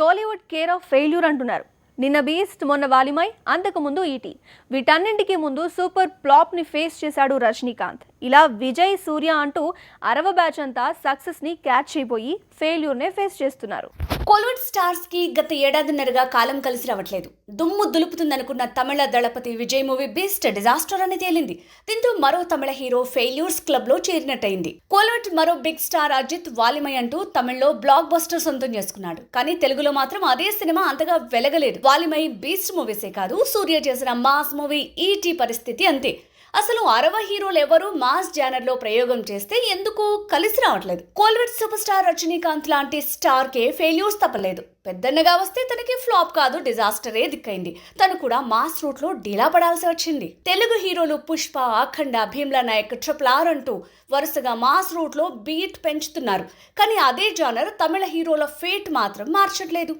Tollywood care of failure అంటున్నారు. నిన్న beast మొన్న వాలిమై అంతకుముందు ఈటీ. వీటన్నింటికి ముందు సూపర్ ప్లాప్ని ఫేస్ చేశాడు రజనీకాంత్. ఇలా విజయ్ సూర్య అంటూ అరవ బ్యాచ్ అంతా సక్సెస్ని క్యాచ్ అయిపోయి ఫెయిల్యూర్ నే ఫేస్ చేస్తున్నారు. కోలీవుడ్ స్టార్స్కి గత ఏడాదిన్నరగా కాలం కలిసి రావట్లేదు. దుమ్ము దులుపుతుందనుకున్న Tamil Thalapathy Vijay movie best disaster అని తేలింది. దీంతో మరో తమిళ హీరో ఫెయిల్యూర్స్ క్లబ్లో చేరినట్టయింది. కోలీవుడ్ మరో బిగ్ స్టార్ అజిత్ వాలిమయ్ అంటూ తమిళ్ళో బ్లాక్ బస్టర్ సొంతం చేసుకున్నాడు. కానీ తెలుగులో మాత్రం అదే సినిమా అంతగా వెలగలేదు. వాలిమయ్ బీస్ట్ మూవీసే కాదు సూర్య చేసిన మాస్ మూవీ ఈటీ పరిస్థితి అంతే. అసలు అరవ హీరోలు ఎవరు మాస్ జానర్లో ప్రయోగం చేస్తే ఎందుకు కలిసి రావట్లేదు? కోల్వెట్ సూపర్ స్టార్ రజనీకాంత్ లాంటి స్టార్ కే ఫెయిల్యూర్స్ తప్పలేదు. పెద్దన్నగా వస్తే తనకి ఫ్లాప్ కాదు డిజాస్టరే దిక్కైంది. తను కూడా మాస్ రూట్లో డీలా పడాల్సి వచ్చింది. తెలుగు హీరోలు పుష్ప అఖండ భీమ్లా నాయక్ ట్రిపుల్ ఆర్ అంటూ వరుసగా మాస్ రూట్లో బీట్ పెంచుతున్నారు. కానీ అదే జానర్ తమిళ హీరోల ఫేట్ మాత్రం మార్చట్లేదు.